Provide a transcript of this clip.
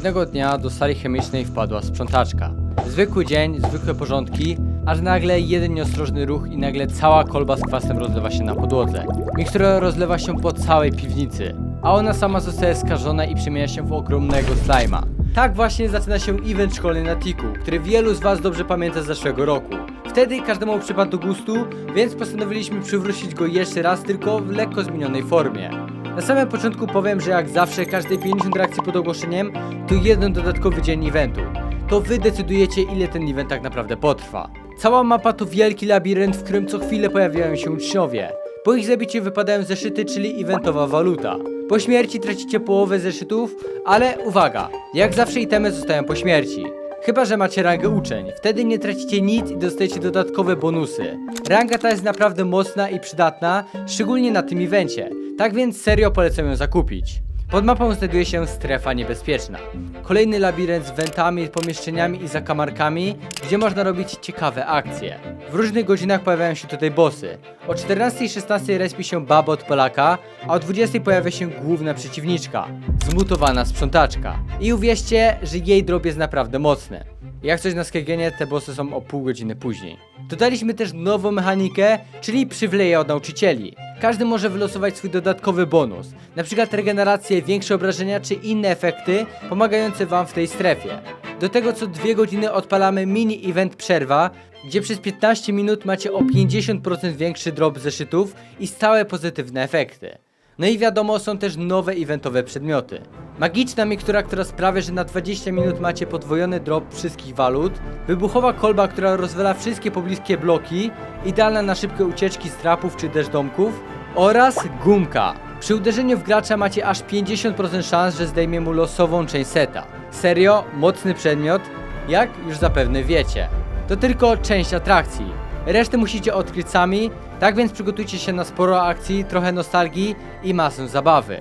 Pewnego dnia do sali chemicznej wpadła sprzątaczka. Zwykły dzień, zwykłe porządki, aż nagle jeden nieostrożny ruch i nagle cała kolba z kwasem rozlewa się na podłodze. Mikstura rozlewa się po całej piwnicy, a ona sama zostaje skażona i przemienia się w ogromnego slajma. Tak właśnie zaczyna się event szkolny na Tiku, który wielu z Was dobrze pamięta z zeszłego roku. Wtedy każdemu przypadł do gustu, więc postanowiliśmy przywrócić go jeszcze raz, tylko w lekko zmienionej formie. Na samym początku powiem, że jak zawsze każde 50 reakcji pod ogłoszeniem to jeden dodatkowy dzień eventu. To wy decydujecie ile ten event tak naprawdę potrwa. Cała mapa to wielki labirynt, w którym co chwilę pojawiają się uczniowie. Po ich zabicie wypadają zeszyty, czyli eventowa waluta. Po śmierci tracicie połowę zeszytów, ale uwaga, jak zawsze itemy zostają po śmierci. Chyba, że macie rangę uczeń. Wtedy nie tracicie nic i dostajecie dodatkowe bonusy. Ranga ta jest naprawdę mocna i przydatna, szczególnie na tym evencie. Tak więc serio polecam ją zakupić. Pod mapą znajduje się strefa niebezpieczna. Kolejny labirynt z wentami, pomieszczeniami i zakamarkami, gdzie można robić ciekawe akcje. W różnych godzinach pojawiają się tutaj bossy. O 14 i 16 respi się baba od Polaka, a o 20 pojawia się główna przeciwniczka, zmutowana sprzątaczka. I uwierzcie, że jej drop jest naprawdę mocny. Jak coś na Skegenie, te bossy są o pół godziny później. Dodaliśmy też nową mechanikę, czyli przywleje od nauczycieli. Każdy może wylosować swój dodatkowy bonus, przykład regenerację, większe obrażenia czy inne efekty pomagające wam w tej strefie. Do tego co dwie godziny odpalamy mini event przerwa, gdzie przez 15 minut macie o 50% większy drop zeszytów i stałe pozytywne efekty. No i wiadomo, są też nowe eventowe przedmioty. Magiczna mikstura, która sprawia, że na 20 minut macie podwojony drop wszystkich walut, wybuchowa kolba, która rozwala wszystkie pobliskie bloki, idealna na szybkie ucieczki z trapów czy też domków, oraz gumka. Przy uderzeniu w gracza macie aż 50% szans, że zdejmie mu losową część seta. Serio, mocny przedmiot, jak już zapewne wiecie. To tylko część atrakcji. Resztę musicie odkryć sami, tak więc przygotujcie się na sporo akcji, trochę nostalgii i masę zabawy.